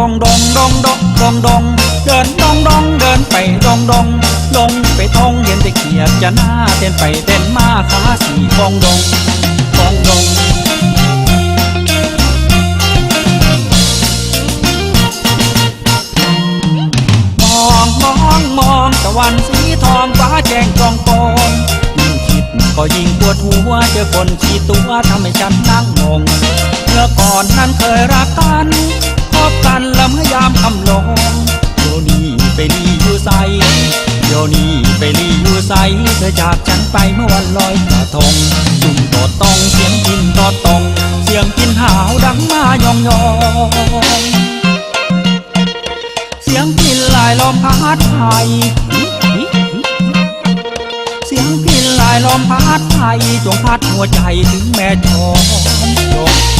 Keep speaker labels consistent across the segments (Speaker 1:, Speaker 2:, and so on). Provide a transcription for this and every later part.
Speaker 1: ดองดองดองดองดองดองเดินดองดองเดินไปดองดองลงไปท่องเย็นตะเกียบจะหน้าเต้นไปเต้นมาขาสี่ฟองดองฟองดองมองมองมองตะวันสีทองฟ้าแจ้งกองกองยิ่งคิดก็ยิ่งปวดหัวเจอคนขี้ตัวทำให้ฉันนั่งงงเมื่อก่อนนั้นเคยรักกัน ยวนี้ไปลีอยู่ใสเธอจากฉันไปเมื่อวันลอยกระทงจุ่มตอดตองเสียงกินตอดตองเสียงกินหาวดังมายองยองเสียงพินลายลอมพัดไทยเสียงพินลายลมพัดไทยจงพัดหัวใจถึงแม่ชมลื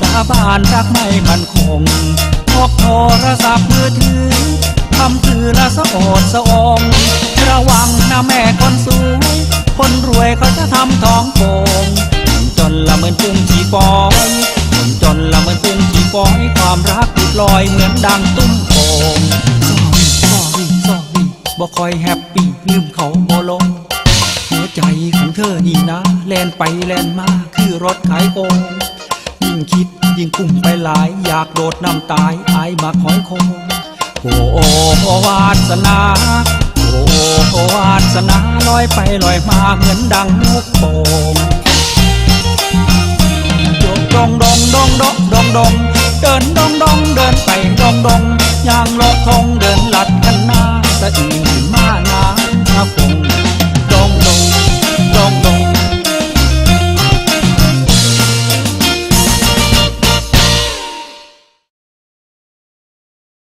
Speaker 1: สาบานรักไม่มันคงพกโทรศัพท์มือถือทำสื่อละสะอดสะอมระวังนะแม่คนสวยคนรวยเขาจะทำท้องโป่งจนละเหมือนกุ้งขี้ฟอยจนละเหมือนกุ้งขี้ฟอยความรักติดลอยเหมือนดังตุ้มโป่ง sorry sorry sorry บ่คอยแฮปปี้ลืมเขาบ่ลงหัวใจของเธอนี่นะ แล่นไปแล่นมาคือรถขายโกง คิดยิ่งกุ้มไปหลาย อยากโดดน้ำตายอายมาคอยคงโอ้โอวาสนาโอ้โอวาสนาลอยไปลอยมาเหมือนดังลูกโป่งโยกดองดองดองดองดองดองเดินดองดองเดินไปดองดองย่างลอดทงเดินลัดกันหน้าสะอื่น